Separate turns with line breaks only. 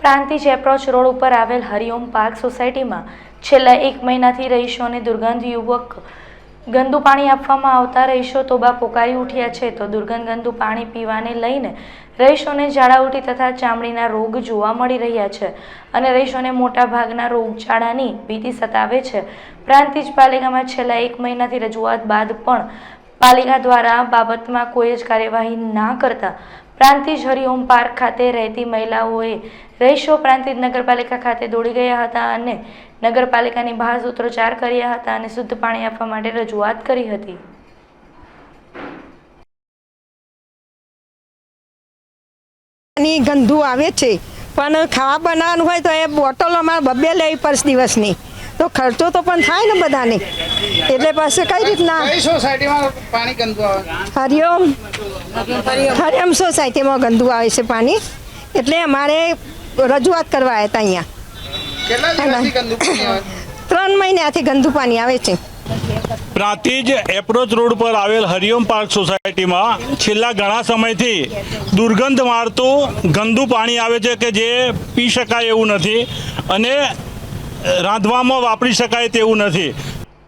Prantij approach road ઉપર આવેલ Hariom park સોસાયટીમાં છેલ્લા એક મહિનાથી રહીશોને દુર્ગંધ યુવક ગંદુ પાણી આપવામાં આવતા રહીશો તોબા પોકારી ઉઠ્યા છે. તો દુર્ગંધ ગંદુ પાણી પીવાને લઈને રહીશોને ઝાડાઉટી તથા ચામડીના રોગ જોવા મળી રહ્યા છે અને રહીશોને મોટાભાગના રોગચાળાની ભીતિ સતાવે છે. પ્રાંતિજ પાલિકામાં છેલ્લા એક મહિનાથી રજૂઆત બાદ પણ પાલિકા દ્વારા બાબતમાં કોઈ જ કાર્યવાહી ના કરતા પ્રાંતિજ હરિઓમ પાર્ક ખાતે રહેતી મહિલાઓએ રહીશો પ્રાંતિજ નગરપાલિકા ખાતે દોડી ગયા હતા અને નગરપાલિકાની બહાર સૂત્રોચ્ચાર કર્યા હતા અને શુદ્ધ પાણી આપવા માટે રજૂઆત કરી હતી.
ગંધુ આવે છે, પણ ખાવા બનાવવાનું હોય તો એ બોટલ અમારે બબ્બે લેવી પડશે દિવસની. તો ખર્ચો તો પણ થાય ને બધાને. એટલે પાસે કઈ રીતના?
કઈ સોસાયટીમાં પાણી ગંદુ આવે?
હરિઓમ. હરિઓમ સોસાયટીમાં ગંદુ આવે છે પાણી. એટલે અમારે રજૂઆત કરવા આવ્યા હતા અહીંયા.
કેટલા દિવસથી ગંદુ પાણી આવે?
ત્રણ મહિનાથી ગંદુ પાણી આવે છે.
પ્રાંતિજ એપ્રોચ રોડ પર આવેલ હરિઓમ પાર્ક સોસાયટીમાં છેલ્લા ઘણા સમયથી દુર્ગંધ મારતું ગંદુ પાણી આવે છે કે જે પી શકાય એવું નથી અને રાંધવામાં વાપરી શકાય તેવું નથી.